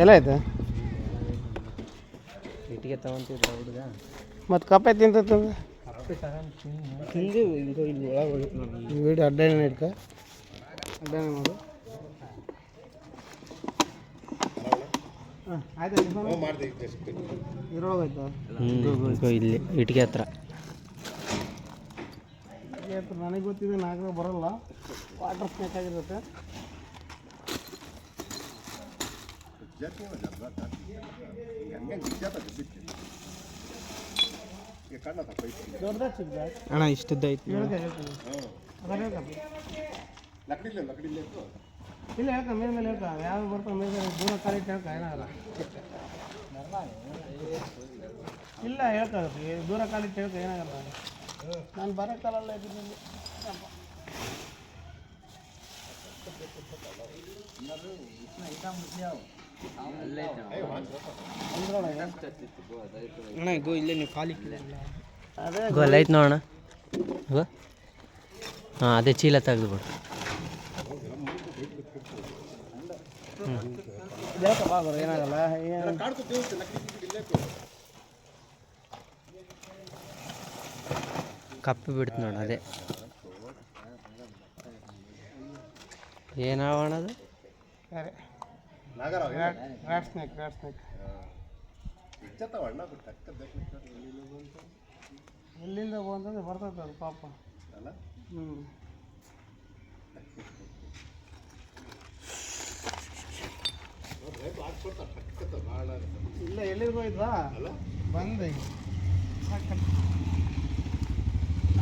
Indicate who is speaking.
Speaker 1: ಎಲ್ಲ ಆಯ್ತು
Speaker 2: ಇಟ್ಟಿಗೆ ತಗೊಂತಿದ್ರ ಹುಡುಗ?
Speaker 1: ಮತ್ತು ಕಪ್ಪೆ ತಿಂತಂದ್ರೆ
Speaker 2: ಕಪ್ಪೆ ತಗೊಂಡು ತಿಂದು ಇದು ಇಲ್ಲಿ ಒಳಗೆ ಹೋಗಿತ್ತು ನಾನು
Speaker 1: ವೀಡಿಯೋ ಅಡ್ಡಾನೆ ಇಟ್ಕ ಅಡ್ಡಾನೆ ಮಾಡು
Speaker 2: ಇಲ್ಲಿ ಇಟ್ಗೆ ಹತ್ರ.
Speaker 1: ನನಗೆ ಗೊತ್ತಿದೆ ನಾಲ್ಕು ಬರಲ್ಲ. ವಾಟರ್ ಸ್ನೇಕ್ ಆಗಿರುತ್ತೆ.
Speaker 2: ಅಣ್ಣ, ಇಷ್ಟುದ್ದ ಐತಿ
Speaker 1: ಇಲ್ಲ ಹೇಳ್ಕ ಮೇಲೆ ಮೇಲೆ ಹೇಳ್ಕ ಯಾವ ಬರ್ತಾ ಮೇಲೆ ದೂರ ಕಾಲಿ ಹೇಳ್ಕ ಏನಾಗಲ್ಲ ಇಲ್ಲ. ಹೇಳ್ಕ ದೂರ ಕಾಲಿ ಹೇಳ್ಕ ಏನಾಗಲ್ಲ ನಾನು ಬರೋಕ್ಕಲ್ಲ ಇದ್ದೀನಿ
Speaker 2: ಅಣ್ಣ ಗೋ ಇಲ್ಲೇ ನೀವು ಖಾಲಿ
Speaker 1: ಅದೇ
Speaker 2: ಗೋ ಅಲ್ಲ ಐತೆ ನೋಡೋಣ ಗೋ. ಹಾಂ ಅದೇ ಚೀಲ ತೆಗೆದು ಬಿಡು
Speaker 1: ಹೇಳ್ಕ ಬಾ ಬರೋ ಏನಾಗಲ್ಲ ಏನು
Speaker 2: ಕಪ್ಪು ಬಿಡ್ತು ನೋಡ ಅದೇ. ಏನಾವಣ
Speaker 1: ಸರಿ ರ್ಯಾಟ್ ಸ್ನೇಕ್ ರ್ಯಾಟ್ ಸ್ನೇಕ್. ಎಲ್ಲಿಂದ ಬಂದ್ರೆ ಬರ್ತೈತೆ ಅದು ಪಾಪ. ಹ್ಞೂ ಇಲ್ಲ ಎಲ್ಲಿಗೆ ಹೋಯ್ತಾ ಬಂದೆ. ಸಾಕಲ್ಲ